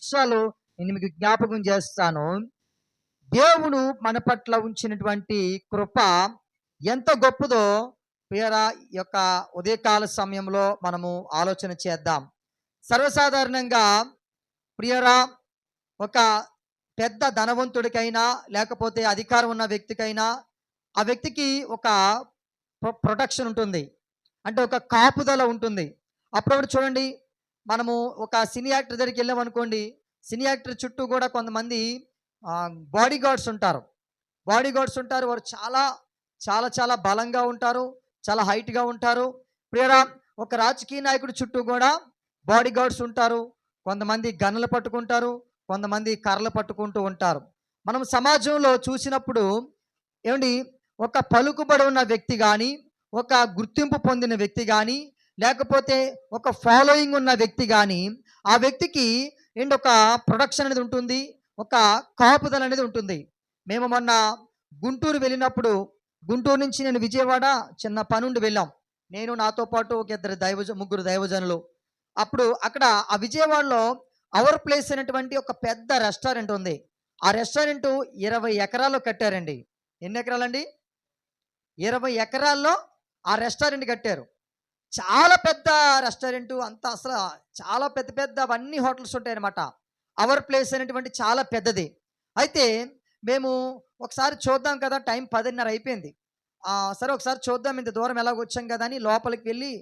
విషయాలు నేను మీకు జ్ఞాపకం చేస్తాను. దేవుడు మన పట్ల ఉంచినటువంటి కృప ఎంత గొప్పదో పేర యొక్క ఉదయకాల సమయంలో మనము ఆలోచన చేద్దాం. సర్వసాధారణంగా ప్రియరా ఒక పెద్ద ధనవంతుడికైనా లేకపోతే అధికారం ఉన్న వ్యక్తికైనా ఆ వ్యక్తికి ఒక ప్రొ- ప్రొటెక్షన్ ఉంటుంది. అంటే ఒక కాపుదల ఉంటుంది. అప్పుడప్పుడు చూడండి మనము ఒక సినీ యాక్టర్ దగ్గరికి వెళ్ళాం అనుకోండి సినీ యాక్టర్ చుట్టూ కూడా కొంతమంది బాడీ గార్డ్స్ ఉంటారు. బాడీ గార్డ్స్ ఉంటారు వారు చాలా చాలా చాలా బలంగా ఉంటారు చాలా హైట్గా ఉంటారు. ప్రియరా ఒక రాజకీయ నాయకుడి చుట్టూ కూడా బాడీ గార్డ్స్ ఉంటారు. కొంతమంది గన్నులు పట్టుకుంటారు కొంతమంది కర్రలు పట్టుకుంటూ ఉంటారు. మనం సమాజంలో చూసినప్పుడు ఏమండి ఒక పలుకుబడి ఉన్న వ్యక్తి కానీ ఒక గుర్తింపు పొందిన వ్యక్తి కానీ లేకపోతే ఒక ఫాలోయింగ్ ఉన్న వ్యక్తి కానీ ఆ వ్యక్తికి ఏంటి ఒక ప్రొడక్షన్ అనేది ఉంటుంది ఒక కాపుదల అనేది ఉంటుంది. మేము మొన్న గుంటూరు వెళ్ళినప్పుడు గుంటూరు నుంచి నేను విజయవాడ చిన్న పనుండి వెళ్ళాం. నేను నాతో పాటు ఒక ఇద్దరు దైవజ ముగ్గురు దైవజనులు. అప్పుడు అక్కడ ఆ విజయవాడలో అవర్ ప్లేస్ అనేటువంటి ఒక పెద్ద రెస్టారెంట్ ఉంది. ఆ రెస్టారెంట్ ఇరవై ఎకరాల్లో కట్టారండి. ఎన్ని ఎకరాలండి? ఇరవై ఎకరాల్లో ఆ రెస్టారెంట్ కట్టారు. చాలా పెద్ద రెస్టారెంట్ అంతా అసలు చాలా పెద్ద పెద్ద అవన్నీ హోటల్స్ ఉంటాయి అనమాట అవర్ ప్లేస్ అనేటువంటి చాలా పెద్దది. అయితే మేము ఒకసారి చూద్దాం కదా టైం పదిన్నర అయిపోయింది. సరే ఒకసారి చూద్దాం ఇంత దూరం ఎలాగ వచ్చాం కదా అని లోపలికి వెళ్ళి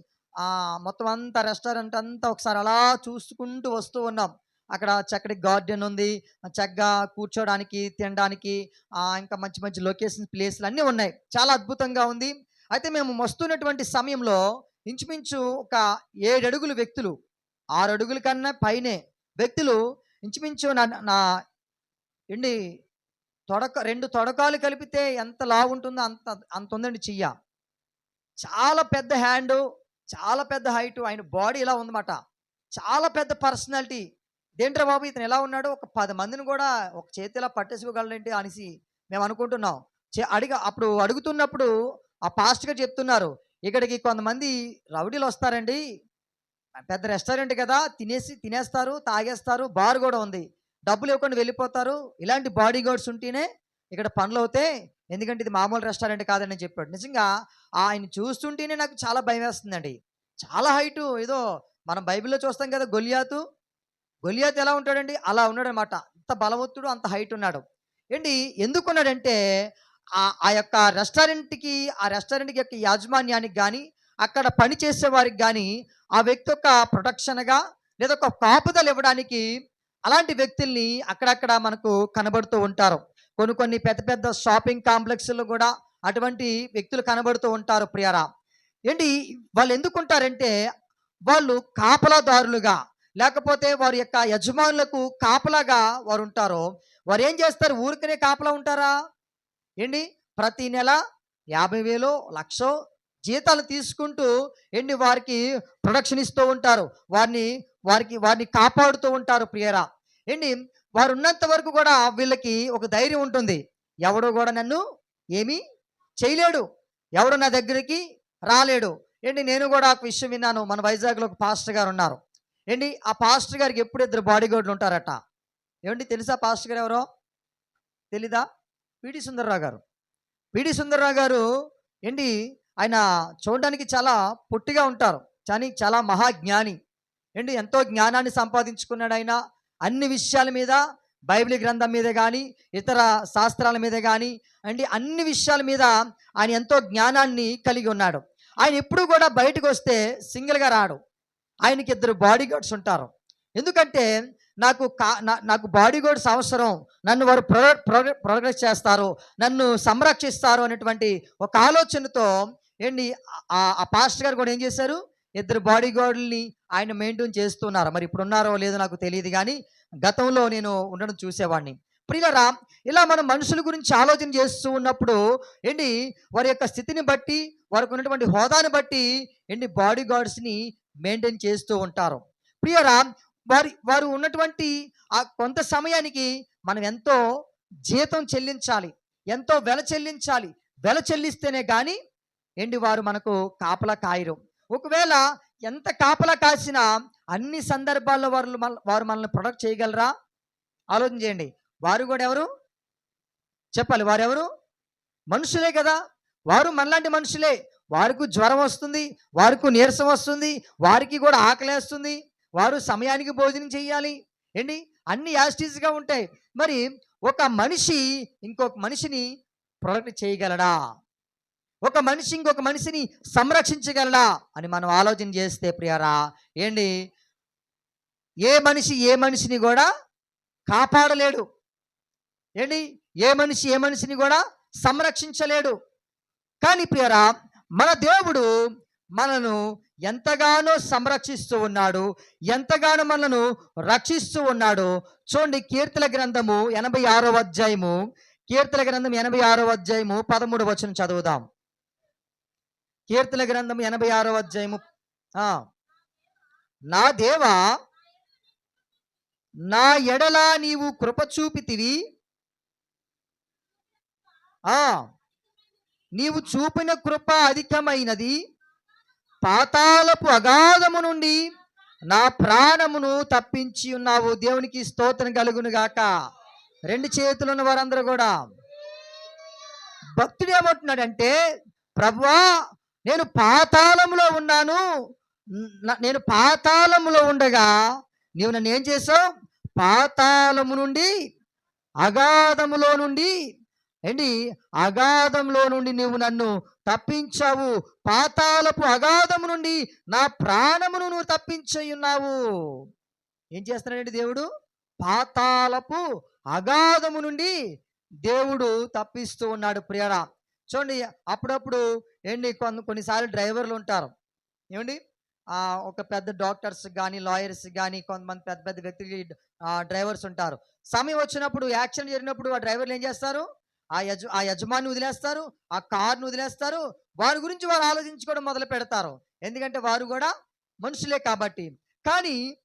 మొత్తం అంతా రెస్టారెంట్ అంతా ఒకసారి అలా చూసుకుంటూ వస్తూ ఉన్నాం. అక్కడ చక్కటి గార్డెన్ ఉంది చక్కగా కూర్చోడానికి తినడానికి ఇంకా మంచి మంచి లొకేషన్ ప్లేస్లు అన్నీ ఉన్నాయి. చాలా అద్భుతంగా ఉంది. అయితే మేము వస్తున్నటువంటి సమయంలో ఇంచుమించు ఒక ఏడు అడుగులు వ్యక్తులు ఆరు అడుగుల కన్నా పైనే వ్యక్తులు ఇంచుమించు నా నా ఎండి తొడక రెండు తొడకాలు కలిపితే ఎంత లావు ఉంటుందో అంత అంత ఉందండి చెయ్య. చాలా పెద్ద హ్యాండ్ చాలా పెద్ద హైట్ ఆయన బాడీ ఇలా ఉందన్నమాట. చాలా పెద్ద పర్సనాలిటీ. దేంట్రా బాబు ఇతను ఎలా ఉన్నాడు? ఒక పది మందిని కూడా ఒక చేతిలా పట్టేసుకోగలరేంటి అనేసి మేము అనుకుంటున్నాం. చే- అడిగ అప్పుడు అడుగుతున్నప్పుడు ఆ పాస్ట్గా గారు చెప్తున్నారు ఇక్కడికి కొంతమంది రౌడీలు వస్తారండి. పెద్ద రెస్టారెంట్ కదా తినేసి తినేస్తారు తాగేస్తారు బార్ కూడా ఉంది. డబ్బులు ఇవ్వకుండా వెళ్ళిపోతారు. ఇలాంటి బాడీ గార్డ్స్ ఉంటేనే ఇక్కడ పనులు అవుతాయి. ఎందుకంటే ఇది మామూలు రెస్టారెంట్ కాదని చెప్పాడు. నిజంగా ఆయన చూస్తుంటేనే నాకు చాలా భయం వేస్తుందండి. చాలా హైటు ఏదో మనం బైబిల్లో చూస్తాం కదా గొలియాతు. గొలియాతు ఎలా ఉంటాడండి? అలా ఉన్నాడనమాట అంత బలవంతుడు అంత హైట్ ఉన్నాడు. ఏంటి? ఎందుకున్నాడంటే ఆ యొక్క రెస్టారెంట్కి ఆ రెస్టారెంట్కి యొక్క యాజమాన్యానికి కానీ అక్కడ పనిచేసే వారికి కానీ ఆ వ్యక్తి యొక్క ప్రొటెక్షన్గా లేదా ఒక కాపుదలు ఇవ్వడానికి అలాంటి వ్యక్తుల్ని అక్కడక్కడ మనకు కనబడుతూ ఉంటారు. కొన్ని కొన్ని పెద్ద పెద్ద షాపింగ్ కాంప్లెక్స్లో కూడా అటువంటి వ్యక్తులు కనబడుతూ ఉంటారు ప్రియరా. ఏంటి? వాళ్ళు ఎందుకుంటారంటే వాళ్ళు కాపలాదారులుగా లేకపోతే వారి యొక్క యజమానులకు కాపలాగా వారు ఉంటారు. వారు ఏం చేస్తారు? ఊరికనే కాపలా ఉంటారా? ఏంటి? ప్రతి నెల యాభై వేలు లక్షో జీతాలు తీసుకుంటూ ఏంటి వారికి ప్రొడక్షన్ ఇస్తూ ఉంటారు. వారిని వారికి వారిని కాపాడుతూ ఉంటారు ప్రియరా. ఏంటి? వారు ఉన్నంత వరకు కూడా వీళ్ళకి ఒక ధైర్యం ఉంటుంది. ఎవడు కూడా నన్ను ఏమీ చేయలేడు. ఎవడు నా దగ్గరికి రాలేడు. ఏంటి? నేను కూడా ఒక విషయం విన్నాను. మన వైజాగ్లో ఒక పాస్టర్ గారు ఉన్నారు. ఏంటి? ఆ పాస్టర్ గారికి ఎప్పుడు ఇద్దరు బాడీగార్డులు ఉంటారట. ఏమండి? తెలుసా పాస్టర్ గారు ఎవరో? తెలీదా? పిడి సుందర్రావు గారు. పిడి సుందర్రావు గారు ఏంటి ఆయన చూడడానికి చాలా పొట్టిగా ఉంటారు. కానీ చాలా మహాజ్ఞాని. ఏంటి ఎంతో జ్ఞానాన్ని సంపాదించుకున్నాడు ఆయన. అన్ని విషయాల మీద బైబిల్ గ్రంథం మీద కానీ ఇతర శాస్త్రాల మీద కానీ అండి అన్ని విషయాల మీద ఆయన ఎంతో జ్ఞానాన్ని కలిగి ఉన్నాడు. ఆయన ఎప్పుడు కూడా బయటకు వస్తే సింగిల్గా రాడు. ఆయనకి ఇద్దరు బాడీ గార్డ్స్ ఉంటారు. ఎందుకంటే నాకు కా నా- నాకు బాడీ గార్డ్స్ అవసరం నన్ను వారు ప్రొ- ప్రొ- ప్రోగ్రెస్ చేస్తారు. నన్ను సంరక్షిస్తారు అనేటువంటి ఒక ఆలోచనతో ఏంటి ఆ- ఆ పాస్టర్ గారు కూడా ఏం చేశారు? ఇద్దరు బాడీ గార్డుల్ని ఆయన మెయింటైన్ చేస్తున్నారు. మరి ఇప్పుడు ఉన్నారో లేదో నాకు తెలియదు కానీ గతంలో నేను ఉండడం చూసేవాడిని. ప్రియులరా ఇలా మనం మనుషుల గురించి ఆలోచన చేస్తూ ఉన్నప్పుడు ఏంటి వారి యొక్క స్థితిని బట్టి వారికి ఉన్నటువంటి హోదాని బట్టి ఏంటి బాడీ గార్డ్స్ని మెయింటైన్ చేస్తూ ఉంటారు. ప్రియరా వారి వారు ఉన్నటువంటి ఆ కొంత సమయానికి మనం ఎంతో జీతం చెల్లించాలి ఎంతో వెల చెల్లించాలి. వెల చెల్లిస్తేనే కానీ ఏంటి వారు మనకు కాపలా కాయరు. ఒకవేళ ఎంత కాపలా కాసినా అన్ని సందర్భాల్లో వారు వారు మనల్ని ప్రొడక్ట్ చేయగలరా? ఆలోచన చేయండి. వారు కూడా ఎవరు? చెప్పాలి. వారు ఎవరు? మనుషులే కదా. వారు మనలాంటి మనుషులే. వారికి జ్వరం వస్తుంది వారికి నీరసం వస్తుంది వారికి కూడా ఆకలేస్తుంది. వారు సమయానికి భోజనం చేయాలి. ఏంటి? అన్ని యాస్టీస్గా ఉంటాయి. మరి ఒక మనిషి ఇంకొక మనిషిని ప్రొడక్ట్ చేయగలడా? ఒక మనిషి ఇంకొక మనిషిని సంరక్షించగలడా? అని మనం ఆలోచన చేస్తే ప్రియారా ఏంటి? ఏ మనిషి ఏ మనిషిని కూడా కాపాడలేడు. ఏంటి? ఏ మనిషి ఏ మనిషిని కూడా సంరక్షించలేడు. కానీ ప్రియరా మన దేవుడు మనను ఎంతగానో సంరక్షిస్తూ ఉన్నాడు ఎంతగానో మనను రక్షిస్తూ ఉన్నాడు. చూడండి కీర్తల గ్రంథము ఎనభై ఆరో అధ్యాయము కీర్తల గ్రంథం ఎనభై ఆరో అధ్యాయము పదమూడు వచనం చదువుదాం. కీర్తన గ్రంథం ఎనభై ఆరో అధ్యాయము నా దేవా నా ఎడలా నీవు కృప చూపితివి. ఆ. నీవు చూపిన కృప అధికమైనది. పాతాళపు అగాధము నుండి నా ప్రాణమును తప్పించి ఉన్నావు. దేవునికి స్తోత్రం కలుగును గాక. రెండు చేతులు ఉన్న వారందరూ కూడా భక్తుడు ఏమంటున్నాడంటే ప్రభువా నేను పాతాళములో ఉన్నాను. నేను పాతాళములో ఉండగా నీవు నన్ను ఏం చేసావు? పాతాళము నుండి అగాధములో నుండి ఏంటి? అగాధంలో నుండి నీవు నన్ను తప్పించావు. పాతాలపు అగాధము నుండి నా ప్రాణమును నువ్వు తప్పించయున్నావు. ఏం చేస్తున్నాడండి దేవుడు? పాతాలపు అగాధము నుండి దేవుడు తప్పిస్తూ ఉన్నాడు ప్రియరా. చూడండి అప్పుడప్పుడు ఏంటి కొన్ని కొన్నిసార్లు డ్రైవర్లు ఉంటారు. ఏమండి? ఒక పెద్ద డాక్టర్స్ కానీ లాయర్స్ కానీ కొంతమంది పెద్ద పెద్ద వ్యక్తులు డ్రైవర్స్ ఉంటారు. సమయం వచ్చినప్పుడు యాక్సిడెంట్ జరిగినప్పుడు ఆ డ్రైవర్లు ఏం చేస్తారు? ఆ యజ ఆ యజమాని వదిలేస్తారు ఆ కార్ను వదిలేస్తారు. వారి గురించి వారు ఆలోచించుకోవడం మొదలు పెడతారు. ఎందుకంటే వారు కూడా మనుషులే కాబట్టి. కానీ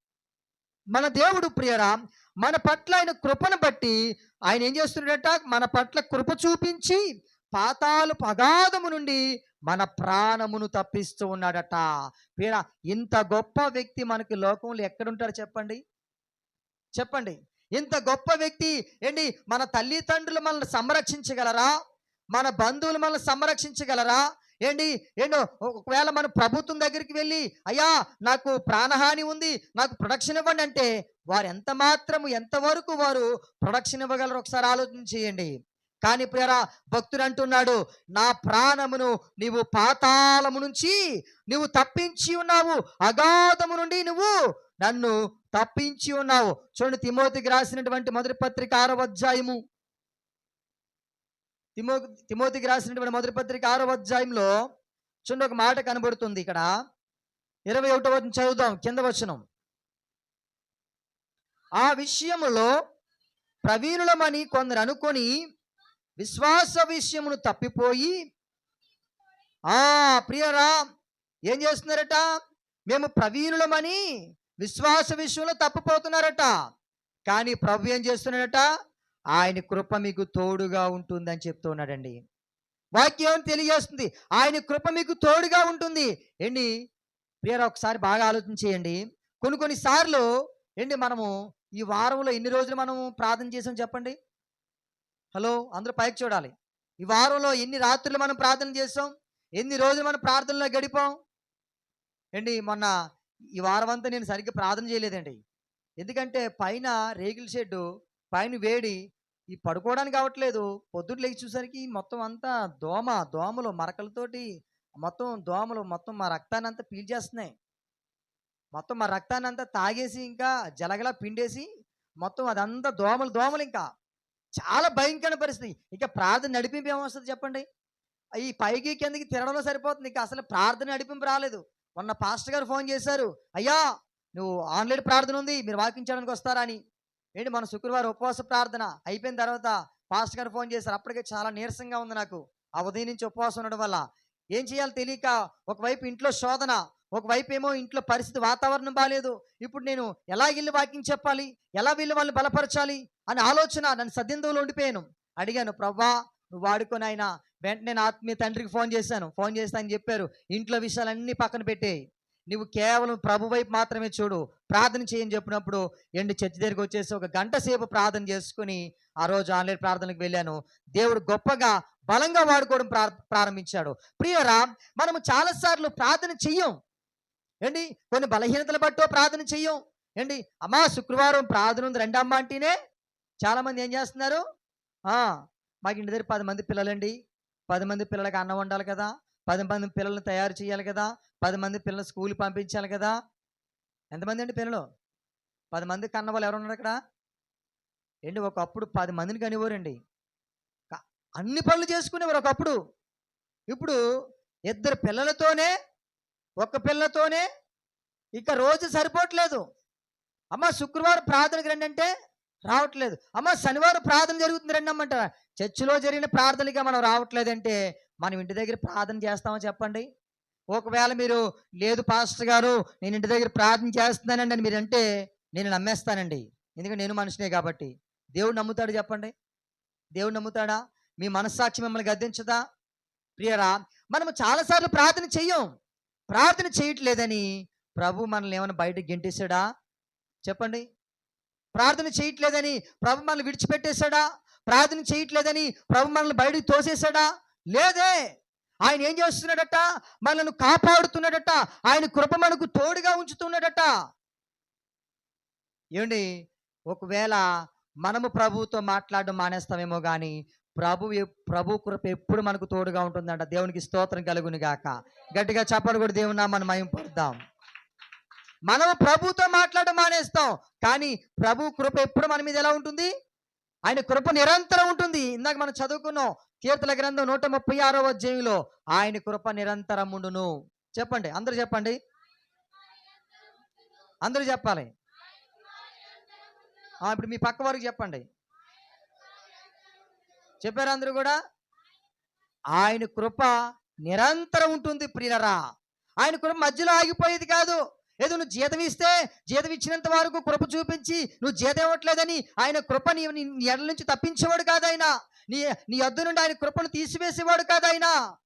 మన దేవుడు ప్రియరా మన పట్ల ఆయన కృపను బట్టి ఆయన ఏం చేస్తున్నాడట? మన పట్ల కృప చూపించి పాతాలు పగాధము నుండి మన ప్రాణమును తప్పిస్తూ ఉన్నాడట. వీడ ఇంత గొప్ప వ్యక్తి మనకి లోకంలో ఎక్కడుంటారు చెప్పండి? చెప్పండి. ఇంత గొప్ప వ్యక్తి ఏంటి? మన తల్లిదండ్రులు మనల్ని సంరక్షించగలరా? మన బంధువులు మనల్ని సంరక్షించగలరా? ఏంటి? ఏంటో ఒకవేళ మన ప్రభుత్వం దగ్గరికి వెళ్ళి అయ్యా నాకు ప్రాణహాని ఉంది నాకు ప్రొడక్షన్ ఇవ్వండి అంటే వారు ఎంత మాత్రము ఎంతవరకు వారు ప్రొడక్షన్ ఇవ్వగలరు ఒకసారి ఆలోచన చేయండి. కానీ ప్రియరా భక్తుడు అంటున్నాడు నా ప్రాణమును నీవు పాతాళము నుంచి నువ్వు తప్పించి ఉన్నావు అగాధము నుండి నువ్వు నన్ను తప్పించి ఉన్నావు. చూడండి తిమోతికి రాసినటువంటి మొదటి పత్రిక ఆరవ అధ్యాయము. తిమో తిమోతికి రాసినటువంటి మొదటి పత్రిక ఆరవ అధ్యాయంలో చూడండి ఒక మాట కనబడుతుంది ఇక్కడ. ఇరవై ఒకటో వచనం చదువుదాం కింద వచనం. ఆ విషయములో ప్రవీణులమని కొందరు అనుకొని విశ్వాస విషయమును తప్పిపోయి ఆ ప్రియరా ఏం చేస్తున్నారట? మేము ప్రవీణులమని విశ్వాస విషయంలో తప్పిపోతున్నారట. కానీ ప్రభు ఏం చేస్తున్నాడట? ఆయన కృప మీకు తోడుగా ఉంటుందని చెప్తున్నాడండి వాక్యం తెలియజేస్తుంది. ఆయన కృప మీకు తోడుగా ఉంటుంది. ఏంటి ప్రియరా ఒకసారి బాగా ఆలోచన చేయండి. కొన్ని కొన్ని సార్లు ఏంటి మనము ఈ వారంలో ఎన్ని రోజులు మనము ప్రార్థన చేసాం చెప్పండి? హలో అందరూ పైకి చూడాలి. ఈ వారంలో ఎన్ని రాత్రులు మనం ప్రార్థన చేస్తాం ఎన్ని రోజులు మనం ప్రార్థనలో గడిపాం? ఏంటి మొన్న ఈ వారం అంతా నేను సరిగ్గా ప్రార్థన చేయలేదండి. ఎందుకంటే పైన రేకుల షెడ్డు పైన వేడి ఈ పడుకోవడానికి కావట్లేదు. పొద్దున్న లేచి చూసరికి మొత్తం అంతా దోమ దోమలు మరకలతోటి మొత్తం దోమలు మొత్తం మా రక్తాన్ని అంతా పీల్చేస్తున్నాయి. మొత్తం మా రక్తాన్ని అంతా తాగేసి ఇంకా జలగలా పిండేసి మొత్తం అదంతా దోమలు దోమలు ఇంకా. చాలా భయంకర పరిస్థితి. ఇంకా ప్రార్థన నడిపింపు ఏమొస్తుంది చెప్పండి. ఈ పైకి కిందకి తిరగడంలో సరిపోతుంది. ఇంకా అసలు ప్రార్థన నడిపింపు రాలేదు. మొన్న పాస్టర్ గారు ఫోన్ చేశారు. అయ్యా నువ్వు ఆన్లైన్ ప్రార్థన ఉంది మీరు వాకించడానికి వస్తారా అని. ఏంటి మన శుక్రవారం ఉపవాస ప్రార్థన అయిపోయిన తర్వాత పాస్టర్ గారు ఫోన్ చేశారు. అప్పటికే చాలా నీరసంగా ఉంది నాకు. ఆ ఉదయం నుంచి ఉపవాసం ఉండడం వల్ల. ఏం చేయాలో తెలియక ఒకవైపు ఇంట్లో శోధన ఒకవైపు ఏమో ఇంట్లో పరిస్థితి వాతావరణం బాగాలేదు ఇప్పుడు నేను ఎలా వెళ్ళి వాకింగ్ చెప్పాలి? ఎలా వెళ్ళి వాళ్ళని బలపరచాలి? అని ఆలోచన నన్ను సద్యంధంలో ఉండిపోయాను. అడిగాను ప్రవ్వా నువ్వు వాడుకొని ఆయన వెంటనే నా ఆత్మీయ తండ్రికి ఫోన్ చేశాను. ఫోన్ చేస్తానని చెప్పారు ఇంట్లో విషయాలన్నీ పక్కన పెట్టేయి. నువ్వు కేవలం ప్రభు వైపు మాత్రమే చూడు. ప్రార్థన చేయని చెప్పినప్పుడు ఎండి చర్చి దగ్గరికి వచ్చేసి ఒక గంట సేపు ప్రార్థన చేసుకుని ఆ రోజు ఆన్లైన్ ప్రార్థనకు వెళ్ళాను. దేవుడు గొప్పగా బలంగా వాడుకోవడం ప్రార్- ప్రారంభించాడు. ప్రియరా మనము చాలాసార్లు ప్రార్థన చెయ్యం. ఏంటి? కొన్ని బలహీనతలు బట్టో ప్రార్థన చెయ్యం. ఏంటి? అమ్మా శుక్రవారం ప్రార్థన ఉంది. రెండమ్మ అంటేనే చాలామంది ఏం చేస్తున్నారు? మాకు ఇంటి దగ్గర పది మంది పిల్లలండి. పది మంది పిల్లలకి అన్నం వండాలి కదా పది మంది పిల్లల్ని తయారు చేయాలి కదా పది మంది పిల్లలు స్కూల్ పంపించాలి కదా. ఎంతమంది అండి పిల్లలు? పది మంది కన్న వాళ్ళు ఎవరు ఉన్నారు అక్కడ? ఏంటి ఒకప్పుడు పది మందిని కనివ్వరండి అన్ని పనులు చేసుకునేవారు ఒకప్పుడు. ఇప్పుడు ఇద్దరు పిల్లలతోనే ఒక్క పిల్లతోనే ఇక రోజు సరిపోవట్లేదు. అమ్మ శుక్రవారం ప్రార్థనకి రండి అంటే రావట్లేదు. అమ్మ శనివారం ప్రార్థన జరుగుతుంది రండి అమ్మంటారా చర్చిలో జరిగిన ప్రార్థనగా మనం రావట్లేదంటే మనం ఇంటి దగ్గర ప్రార్థన చేస్తామో చెప్పండి? ఒకవేళ మీరు లేదు పాస్టర్ గారు నేను ఇంటి దగ్గర ప్రార్థన చేస్తున్నానండి అని మీరు అంటే నేను నమ్మేస్తానండి. ఎందుకంటే నేను మనిషినే కాబట్టి. దేవుడు నమ్ముతాడు చెప్పండి? దేవుడు నమ్ముతాడా? మీ మనస్సాక్షి మిమ్మల్ని గద్దించదా? ప్రియరా మనము చాలాసార్లు ప్రార్థన చెయ్యం. ప్రార్థన చేయట్లేదని ప్రభు మనల్ని ఏమైనా బయటకు గెంటేశాడా? చెప్పండి. ప్రార్థన చేయట్లేదని ప్రభు మనల్ని విడిచిపెట్టేశాడా? ప్రార్థన చేయట్లేదని ప్రభు మనల్ని బయటికి తోసేశాడా? లేదే. ఆయన ఏం చేస్తున్నాడట? మనల్ని కాపాడుతున్నాడట. ఆయన కృప మనకు తోడుగా ఉంచుతున్నాడట. ఏమండి? ఒకవేళ మనము ప్రభువుతో మాట్లాడడం మానేస్తామేమో కానీ ప్రభు ప్రభు కృప ఎప్పుడు మనకు తోడుగా ఉంటుందంట. దేవునికి స్తోత్రం కలుగును గాక. గట్టిగా చెప్పడం కూడా దేవుని మనం మయం పడదాం మనము ప్రభుతో మాట్లాడడం మానేస్తాం. కానీ ప్రభు కృప ఎప్పుడు మన మీద ఎలా ఉంటుంది? ఆయన కృప నిరంతరం ఉంటుంది. ఇందాక మనం చదువుకున్నాం కీర్తన గ్రంథం నూట ముప్పై ఆరో అధ్యాయంలో ఆయన కృప నిరంతరం ఉండును. చెప్పండి. అందరూ చెప్పండి. అందరూ చెప్పాలి. ఇప్పుడు మీ పక్క వారికి చెప్పండి. చెప్పారు అందరూ కూడా? ఆయన కృప నిరంతరం ఉంటుంది ప్రియులరా. ఆయన కృప మధ్యలో ఆగిపోయేది కాదు. లేదు నువ్వు జీతం ఇస్తే జీతం ఇచ్చినంత వరకు కృప చూపించి నువ్వు జీతం ఇవ్వట్లేదని ఆయన కృప నీ నీ ఎడల నుంచి తప్పించేవాడు కాదైనా. నీ నీ అద్దు నుండి ఆయన కృపను తీసివేసేవాడు కాదైనా.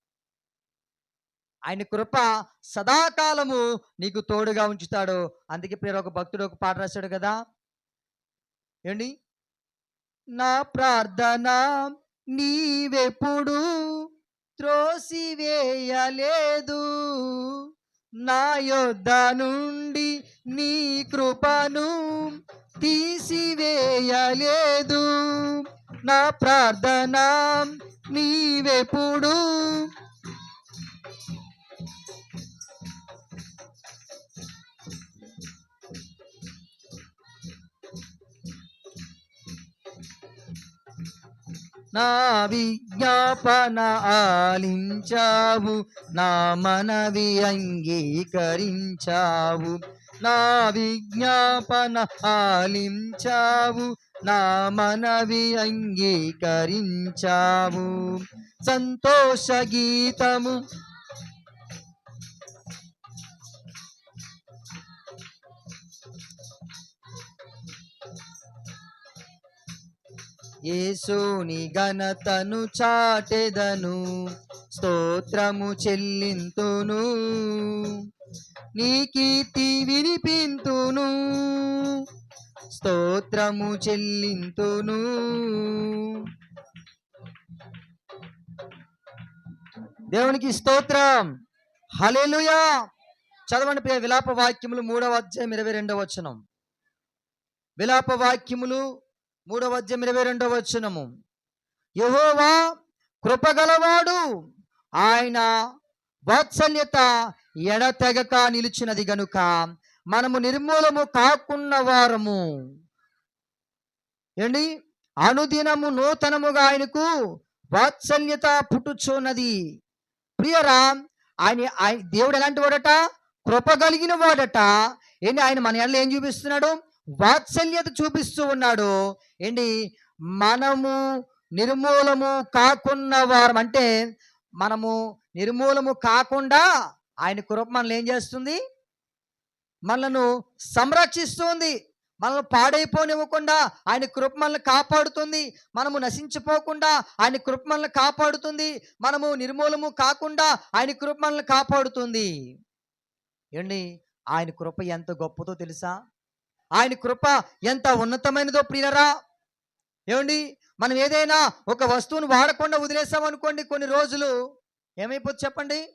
ఆయన కృప సదాకాలము నీకు తోడుగా ఉంచుతాడు. అందుకే పేరు ఒక భక్తుడు ఒక పాట రాశాడు కదా. ఏంటి? నా ప్రార్థన నీవెప్పుడు త్రోసివేయలేదు. నా యొద్ద నుండి నీ కృపను తీసివేయలేదు. నా ప్రార్థన నీవెప్పుడు నా విజ్ఞాపన ఆలించావు. నా మనవి అంగీకరించావు. నా విజ్ఞాపన ఆలించావు. నా మనవి అంగీకరించావు. సంతోష గీతము యేసుని ఘనతను చాటెదను స్తోత్రము చెల్లింతును. నీ కీర్తి వినిపింతును స్తోత్రము చెల్లింతును. దేవునికి స్తోత్రం. హలెలుయా చదవండి ప్రియ విలాప వాక్యములు మూడవ అధ్యాయం ఇరవై రెండవ వచనం. విలాప వాక్యములు మూడవ అధ్యాయం ఇరవై రెండవ వచనము. యహోవా కృపగలవాడు. ఆయన వాత్సల్యత ఎడతెగక నిలిచినది గనుక మనము నిర్మూలము కాకున్న వారము. ఏండి అనుదినము నూతనముగా ఆయనకు వాత్సల్యత పుట్టుచున్నది. ప్రియరా ఆయన ఆయన దేవుడు ఎలాంటి వాడట? కృప కలిగిన వాడట. ఏంటి? ఆయన మన ఎడలో ఏం చూపిస్తున్నాడు? వాత్సల్యత చూపిస్తూ ఉన్నాడు. ఏంటి? మనము నిర్మూలము కాకున్న వారం అంటే మనము నిర్మూలము కాకుండా ఆయన కృప మనల్ని ఏం చేస్తుంది? మనలను సంరక్షిస్తుంది మనల్ని పాడైపోనివ్వకుండా ఆయన కృప మనల్ని కాపాడుతుంది. మనము నశించిపోకుండా ఆయన కృప మనల్ని కాపాడుతుంది. మనము నిర్మూలము కాకుండా ఆయన కృప మనల్ని కాపాడుతుంది. ఏండి ఆయన కృప ఎంత గొప్పదో తెలుసా? ఆయన కృప ఎంత ఉన్నతమైనదో ప్రియరా ఏమండి? మనం ఏదైనా ఒక వస్తువును వాడకుండా వదిలేసామనుకోండి కొన్ని రోజులు ఏమైపోద్ది చెప్పండి?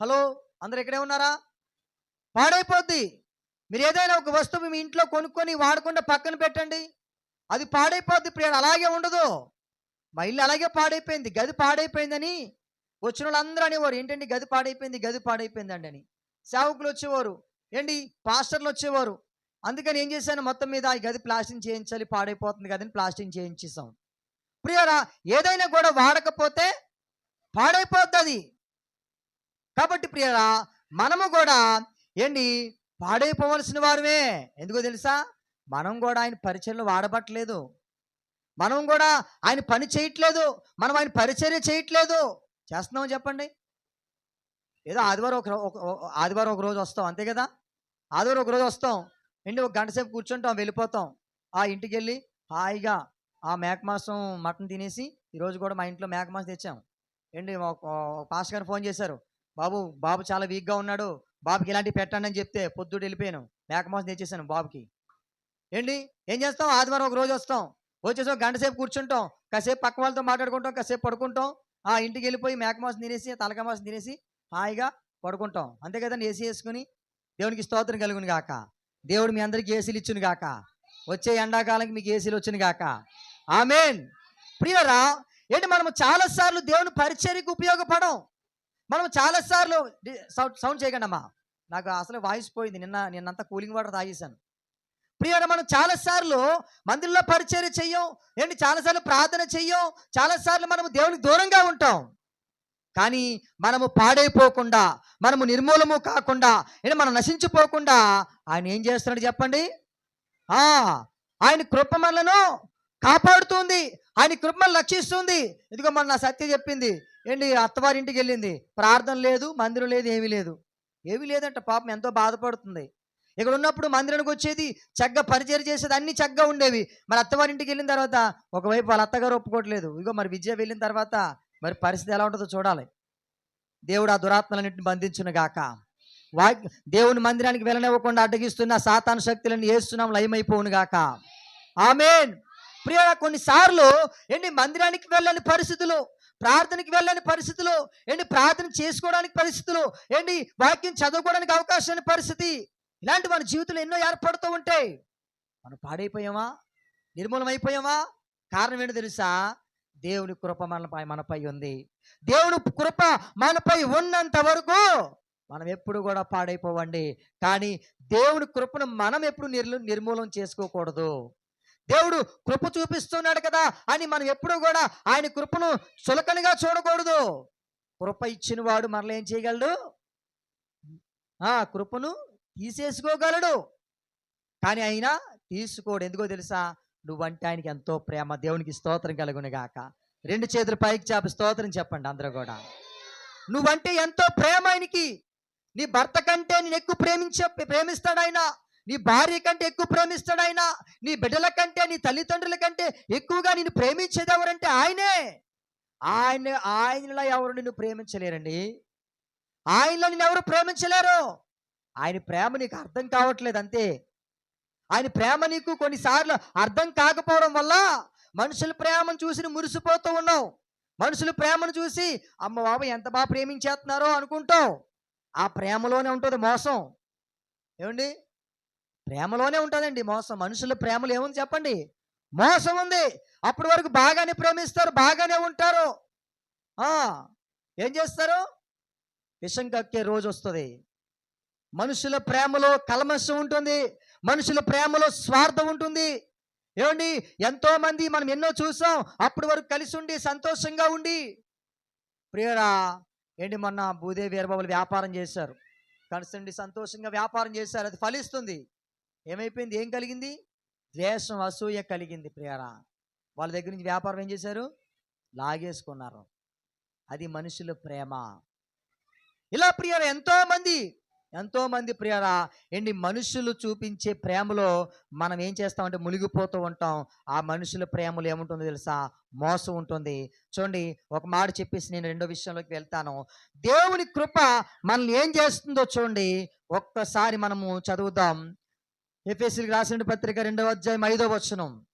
హలో? అందరు ఇక్కడే ఉన్నారా? పాడైపోద్ది. మీరు ఏదైనా ఒక వస్తువు మీ ఇంట్లో కొనుక్కొని వాడకుండా పక్కన పెట్టండి. అది పాడైపోద్ది ప్రియ అలాగే ఉండదు. మా ఇల్లు అలాగే పాడైపోయింది. గది పాడైపోయిందని వచ్చిన వాళ్ళందరూ అనేవారు. ఏంటండి గది పాడైపోయింది? గది పాడైపోయిందండి అని. సేవకులు వచ్చేవారు. ఏంటి? పాస్టర్లు వచ్చేవారు. అందుకని ఏం చేశాను? మొత్తం మీద ఈ గది ప్లాస్టింగ్ చేయించాలి పాడైపోతుంది కదని ప్లాస్టింగ్ చేయించేసాం ప్రియరా ఏదైనా కూడా వాడకపోతే పాడైపోతుంది కాబట్టి ప్రియరా మనము కూడా ఏంటి? పాడైపోవలసిన వారమే. ఎందుకో తెలుసా? మనం కూడా ఆయన పరిచయలు వాడబట్టలేదు. మనం కూడా ఆయన పని చేయట్లేదు. మనం ఆయన పరిచర్య చేయట్లేదు. చేస్తున్నాం చెప్పండి? ఏదో ఆదివారం ఒక- ఆదివారం ఒక రోజు వస్తాం. అంతే కదా? ఆదివారం ఒక రోజు వస్తాం. ఏంటి ఒక గంట సేపు కూర్చుంటాం వెళ్ళిపోతాం. ఆ ఇంటికి వెళ్ళి హాయిగా ఆ మేక మాంసం మటన్ తినేసి ఈరోజు కూడా మా ఇంట్లో మేక మాంసం తెచ్చాం ఏంటి పాస్టర్ గారు ఫోన్ చేశారు. బాబు బాబు చాలా వీక్గా ఉన్నాడు. బాబుకి ఇలాంటివి పెట్టండి అని చెప్తే పొద్దుడు వెళ్ళిపోయాను. మేక మాంసం తెచ్చేసాను బాబుకి. ఏంటి? ఏం చేస్తాం? ఆదివారం ఒక రోజు వస్తాం. వచ్చేసి ఒక గంట సేపు కూర్చుంటాం. కాసేపు పక్క వాళ్ళతో మాట్లాడుకుంటాం కాసేపు పడుకుంటాం. ఆ ఇంటికి వెళ్ళిపోయి మేక మాంసం తినేసి తలక మాంసం తినేసి హాయిగా పడుకుంటాం. అంతే కదండి ఏసీ వేసుకుని? దేవునికి స్తోత్రం కలుగును కాక దేవుడు మీ అందరికీ ఏసీలు ఇచ్చును గాక. వచ్చే ఎండాకాలంకి మీకు ఏసీలు వచ్చును గాక. ఆమెన్. ప్రియరా ఏంటి మనము చాలాసార్లు దేవుని పరిచర్యకు ఉపయోగపడం మనం చాలాసార్లు సౌండ్ సౌండ్ చేయకండి అమ్మా. నాకు అసలు వాయిస్ పోయింది. నిన్న నిన్నంతా కూలింగ్ వాటర్ తాగేశాను. ప్రియరా మనం చాలాసార్లు మందిరంలో పరిచర్య చెయ్యం ఏంటి చాలాసార్లు ప్రార్థన చెయ్యం చాలాసార్లు మనము దేవునికి దూరంగా ఉంటాం. కానీ మనము పాడైపోకుండా మనము నిర్మూలము కాకుండా ఏంటి మనం నశించిపోకుండా ఆయన ఏం చేస్తున్నాడు చెప్పండి? ఆ ఆయన కృప మనలను కాపాడుతుంది ఆయన కృప మనల్ని రక్షిస్తుంది. ఇదిగో మన నా సత్య చెప్పింది. ఏంటి? అత్తవారింటికి వెళ్ళింది. ప్రార్థన లేదు మందిరం లేదు ఏమీ లేదు. ఏమీ లేదంట పాపం ఎంతో బాధపడుతుంది. ఇక్కడ ఉన్నప్పుడు మందిరానికి వచ్చేది చక్కగా పరిచయం చేసేది అన్ని చక్కగా ఉండేవి. మరి అత్తవారింటికి వెళ్ళిన తర్వాత ఒకవైపు వాళ్ళ అత్తగారు ఒప్పుకోవట్లేదు. ఇగో మరి విద్య వెళ్ళిన తర్వాత మరి పరిస్థితి ఎలా ఉంటుందో చూడాలి. దేవుడు ఆ దురాత్మలన్నింటిని బంధించును గాక. వా దేవుని మందిరానికి వెళ్ళనివ్వకుండా అడ్డగిస్తున్న సాతాను శక్తులను వేస్తున్నాం లయమైపోవును గాక. ఆమెన్. ప్రియ కొన్నిసార్లు ఏంటి మందిరానికి వెళ్ళని పరిస్థితులు ప్రార్థనకి వెళ్ళని పరిస్థితులు ఏంటి ప్రార్థన చేసుకోవడానికి పరిస్థితులు ఏంటి వాక్యం చదువుకోవడానికి అవకాశం లేని పరిస్థితి ఇలాంటి మన జీవితంలో ఎన్నో ఏర్పడుతూ ఉంటాయి. మనం పాడైపోయామా? నిర్మూలమైపోయామా? కారణం ఏంటో తెలుసా? దేవుని కృప మనపై మనపై ఉంది. దేవుని కృప మనపై ఉన్నంత వరకు మనం ఎప్పుడు కూడా పాడైపోవండి. కానీ దేవుని కృపను మనం ఎప్పుడు నిర్లు నిర్మూలన చేసుకోకూడదు. దేవుడు కృప చూపిస్తున్నాడు కదా అని మనం ఎప్పుడు కూడా ఆయన కృపను చులకనగా చూడకూడదు. కృప ఇచ్చిన వాడు మనల్ని ఏం చేయగలడు? ఆ కృపను తీసేసుకోగలడు. కానీ అయినా తీసుకోడు. ఎందుకో తెలుసా? నువ్వంటే ఆయనకి ఎంతో ప్రేమ దేవునికి స్తోత్రం కలుగునిగాక రెండు చేతులు పైకి చాపి స్తోత్రం చెప్పండి అందరూ కూడా. నువ్వంటే ఎంతో ప్రేమ ఆయనకి. నీ భర్త కంటే నేను ఎక్కువ ప్రేమించే ప్రేమిస్తాడు ఆయన. నీ భార్య కంటే ఎక్కువ ప్రేమిస్తాడు ఆయన. నీ బిడ్డల కంటే నీ తల్లిదండ్రుల కంటే ఎక్కువగా నేను ప్రేమించేది ఎవరంటే ఆయనే. ఆయన ఆయనలా ఎవరు నిన్ను ప్రేమించలేరండి? ఆయనలో నిన్ను ఎవరు ప్రేమించలేరు? ఆయన ప్రేమ నీకు అర్థం కావట్లేదు అంతే. ఆయన ప్రేమ నీకు కొన్నిసార్లు అర్థం కాకపోవడం వల్ల మనుషుల ప్రేమను చూసి మురిసిపోతూ ఉన్నావు. మనుషుల ప్రేమను చూసి అమ్మ బాబు ఎంత బాగా ప్రేమించేస్తున్నారో అనుకుంటావు. ఆ ప్రేమలోనే ఉంటుంది మోసం. ఏమండి? ప్రేమలోనే ఉంటుందండి మోసం. మనుషుల ప్రేమలు ఏముంది చెప్పండి? మోసం ఉంది. అప్పటి వరకు బాగానే ప్రేమిస్తారు బాగానే ఉంటారు. ఏం చేస్తారు? విషం కక్కే రోజు వస్తుంది. మనుషుల ప్రేమలో కల్మషం ఉంటుంది. మనుషుల ప్రేమలో స్వార్థం ఉంటుంది. ఏమండి? ఎంతో మంది మనం ఎన్నో చూసాం అప్పటి వరకు కలిసి ఉండి సంతోషంగా ఉండి. ప్రియరా ఏంటి మొన్న భూదేవి వీరబాబులు వ్యాపారం చేశారు. కలిసి ఉండి సంతోషంగా వ్యాపారం చేశారు. అది ఫలిస్తుంది. ఏమైపోయింది? ఏం కలిగింది? ద్వేషం అసూయ కలిగింది ప్రియరా. వాళ్ళ దగ్గర నుంచి వ్యాపారం ఏం చేశారు? లాగేసుకున్నారు. అది మనుషుల ప్రేమ. ఇలా ప్రియరా ఎంతో ఎంతోమంది ప్రియరా ఎన్ని మనుషులు చూపించే ప్రేమలో మనం ఏం చేస్తామంటే మునిగిపోతూ ఉంటాం. ఆ మనుషుల ప్రేమలో ఏముంటుందో తెలుసా? మోసం ఉంటుంది. చూడండి ఒక మాట చెప్పేసి నేను రెండో విషయంలోకి వెళ్తాను. దేవుని కృప మనల్ని ఏం చేస్తుందో చూడండి. ఒక్కసారి మనము చదువుదాం. ఎఫ్ఎస్సీలకు రాసిన పత్రిక రెండవ అధ్యాయం ఐదో వచనం.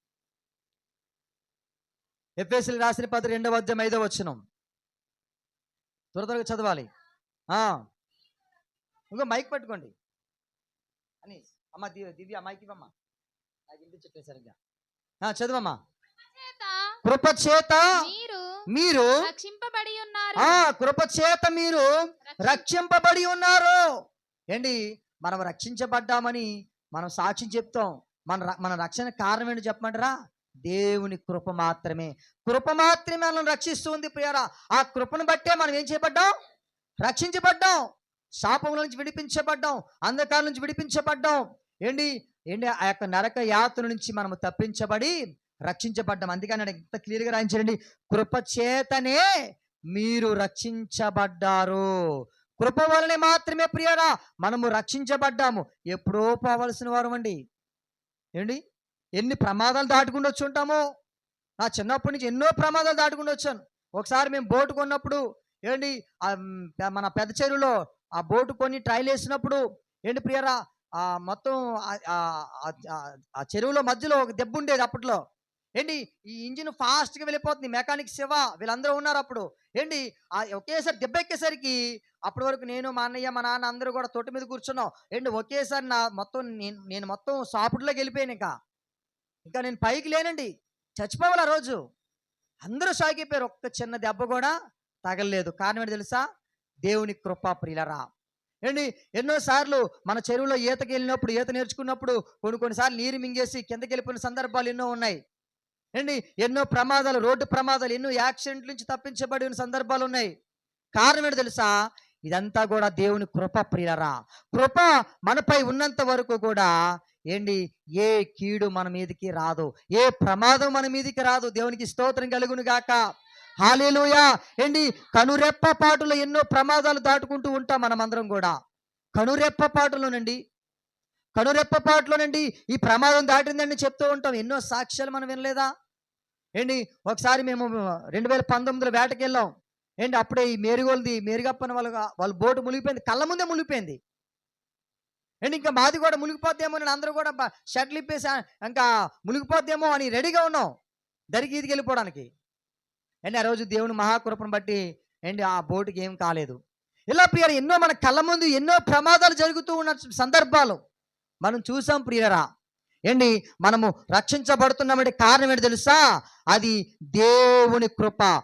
ఎఫ్ఎస్సీలకు రాసిన పత్రిక రెండవ అధ్యాయం ఐదో వచనం. త్వర త్వరగా చదవాలి. ఆ. ఇంకో మైక్ పట్టుకోండి. అని అమ్మ దివ్య మైక్ ఇవ్వమ్మా. నాకు వినిపించట్లేదు సరిగ్గా. చదవమ్మా. చేత కృప చేత మీరు రక్షింపబడి ఉన్నారు. ఆ కృప చేత మీరు రక్షి- రక్షింపబడి ఉన్నారు. ఏంటి? మనం రక్షించబడ్డామని మనం సాక్ష్యం చెప్తాం. మన మన రక్షణ కారణం ఏంటి చెప్పమంటారా? దేవుని కృప మాత్రమే. కృప మాత్రమే మనల్ని రక్షిస్తుంది ప్రియరా. ఆ కృపను బట్టే మనం ఏం చేయబడ్డాం? రక్షించబడ్డాం. శాపముల నుంచి విడిపించబడ్డాం అంధకారం నుంచి విడిపించబడ్డాం. ఏంటి? ఏంటి? ఆ యొక్క నరక యాత్ర నుంచి మనము తప్పించబడి రక్షించబడ్డాం. అందుకని ఆయన ఇంత క్లియర్గా రాయించండి కృపచేతనే మీరు రక్షించబడ్డారు. కృప వలనే మాత్రమే ప్రియరా మనము రక్షించబడ్డాము. ఎప్పుడో పోవలసిన వారు అండి ఏంటి? ఎన్ని ప్రమాదాలు దాటుకుండా వచ్చి ఉంటామో? నా చిన్నప్పటి నుంచి ఎన్నో ప్రమాదాలు దాటుకుండా వచ్చాను. ఒకసారి మేము బోటు కొన్నప్పుడు ఏంటి? మన పెద్ద చెరువులో ఆ బోటు కొని ట్రైల్ వేసినప్పుడు ఏంటి ప్రియరా? ఆ మొత్తం ఆ- చెరువులో మధ్యలో ఒక దెబ్బ ఉండేది అప్పట్లో. ఏంటి? ఈ ఇంజిన్ ఫాస్ట్గా వెళ్ళిపోతుంది. మెకానిక్ శివ వీళ్ళందరూ ఉన్నారు అప్పుడు. ఏంటి? ఒకేసారి దెబ్బ ఎక్కేసరికి అప్పటి వరకు నేను మా అన్నయ్య మా నాన్న అందరూ కూడా తొట్టి మీద కూర్చున్నాం. ఏంటి? ఒకేసారి నా మొత్తం నేను నేను మొత్తం సాపుడులోకి వెళ్ళిపోయాను ఇంకా. ఇంకా నేను పైకి లేనండి. చచ్చిపోవాలి ఆ రోజు. అందరూ షాక్ అయిపోయారు. ఒక్క చిన్న దెబ్బ కూడా తగలలేదు. కారణం ఏంటి తెలుసా? దేవుని కృపా ప్రియులరా. ఏంటి? ఎన్నోసార్లు మన చెరువులో ఈతకి వెళ్ళినప్పుడు ఈత నేర్చుకున్నప్పుడు కొన్ని కొన్నిసార్లు నీరు మింగేసి కిందకి వెళ్ళిపోయిన సందర్భాలు ఎన్నో ఉన్నాయి. ఏంటి? ఎన్నో ప్రమాదాలు రోడ్డు ప్రమాదాలు ఎన్నో యాక్సిడెంట్ నుంచి తప్పించబడిన సందర్భాలు ఉన్నాయి. కారణం ఏంటి తెలుసా? ఇదంతా కూడా దేవుని కృప ప్రియులరా. కృప మనపై ఉన్నంత వరకు కూడా ఏంటి? ఏ కీడు మన మీదకి రాదు. ఏ ప్రమాదం మన మీదకి రాదు. దేవునికి స్తోత్రం కలుగును గాక. హాలేలుయా. ఏంటి? కనురెప్ప పాటులో ఎన్నో ప్రమాదాలు దాటుకుంటూ ఉంటాం మనమందరం కూడా. కనురెప్ప పాటులోనండి. కనురెప్ప పాటులోనండి ఈ ప్రమాదం దాటిందని చెప్తూ ఉంటాం. ఎన్నో సాక్ష్యాలు మనం వినలేదా? ఏంటి? ఒకసారి మేము రెండు వేల పంతొమ్మిదిలో వేటకి వెళ్ళాం. ఏంటి? అప్పుడే ఈ మేరిగోల్ది మేరుగప్పన వాళ్ళ వాళ్ళ బోటు మునిగిపోయింది. కళ్ళ ముందే మునిగిపోయింది. ఏంటి? ఇంకా మాది కూడా మునిగిపోద్దేమో అని అందరూ కూడా షర్ట్లు ఇప్పేసి ఇంకా మునిగిపోద్దేమో అని రెడీగా ఉన్నాం. దరికి ఈదికి వెళ్ళిపోవడానికి. అండి ఆ రోజు దేవుని మహాకృపను బట్టి అండి ఆ బోటుకి ఏం కాలేదు. ఇలా ప్రియరా ఎన్నో మన కళ్ళ ముందు ఎన్నో ప్రమాదాలు జరుగుతూ ఉన్న సందర్భాలు మనం చూసాం ప్రియరా ఏంటి మనము రక్షించబడుతున్నామంటే కారణం ఏంటి తెలుసా? అది దేవుని కృప.